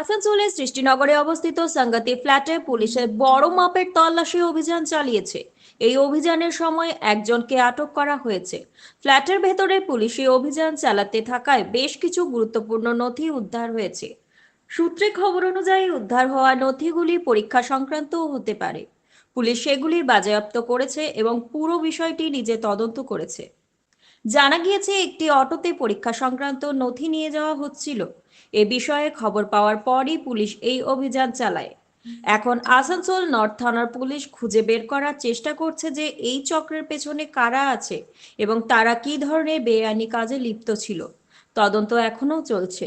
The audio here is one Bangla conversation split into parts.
আসানসোলের সৃষ্টিনগরে অবস্থিত সাঙ্গাতি ফ্ল্যাটে পুলিশের বড় মাপের তল্লাশি অভিযান চালিয়েছে। এই অভিযানের সময় একজনকে আটক করা হয়েছে। ফ্ল্যাটের ভেতরে পুলিশি অভিযান চালাতে থাকায় বেশ কিছু গুরুত্বপূর্ণ নথি উদ্ধার হয়েছে। সূত্রে খবর অনুযায়ী উদ্ধার হওয়া নথিগুলি পরীক্ষা সংক্রান্তও হতে পারে। পুলিশ সেগুলি বাজেয়াপ্ত করেছে এবং পুরো বিষয়টি নিজে তদন্ত করেছে। জানা গিয়েছে, একটি অটোতে পরীক্ষা সংক্রান্ত নথি নিয়ে যাওয়া হচ্ছিল। এ বিষয়ে খবর পাওয়ার পরই পুলিশ এই অভিযান চালায়। এখন আসানসোল নর্থ থানার পুলিশ খুঁজে বের করার চেষ্টা করছে যে এই চক্রের পেছনে কারা আছে এবং তারা কী ধরনের বেআইনি কাজে লিপ্ত ছিল। তদন্ত এখনও চলছে।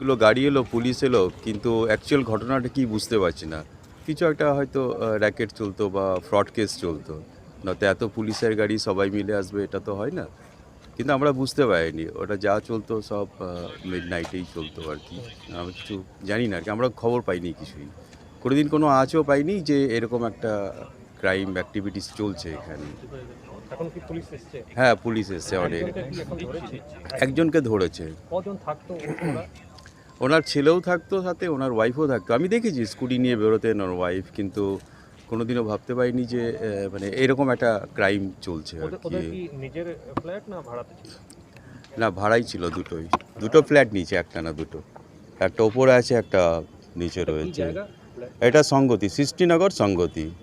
গুলো গাড়ি এলো, পুলিশ এলো, কিন্তু অ্যাকচুয়াল ঘটনাটা কি বুঝতে পারছি না। কিছু একটা হয়তো র্যাকেট চলতো বা ফ্রড কেস চলতো। নয়তো এত পুলিশের গাড়ি সবাই মিলে আসবে, এটা তো হয় না। কিন্তু আমরা বুঝতে পারিনি, ওটা যা চলতো সব মিড নাইটেই চলতো আর কি। আমরা কিছু জানি না আর কি, আমরা খবর পাইনি কিছুই। কোনোদিন কোনো আঁচও পাইনি যে এরকম একটা ক্রাইম অ্যাক্টিভিটিস চলছে এখানে। হ্যাঁ পুলিশ এসছে অনেক একজনকে ধরেছে। ওরা ওনার ছেলেও থাকতো সাথে ওনার ওয়াইফও থাকতো। আমি দেখেছি স্কুটি নিয়ে বেরোতেন ওনার ওয়াইফ কিন্তু কোনোদিনও ভাবতে পারিনি যে মানে এরকম একটা ক্রাইম চলছে আর কি। না ভাড়াই ছিল দুটোই। দুটো ফ্ল্যাট নিচে একটা না দুটো। একটা ওপরে আছে একটা নিচে রয়েছে। এটা সঙ্গতি সৃষ্টিনগর সঙ্গতি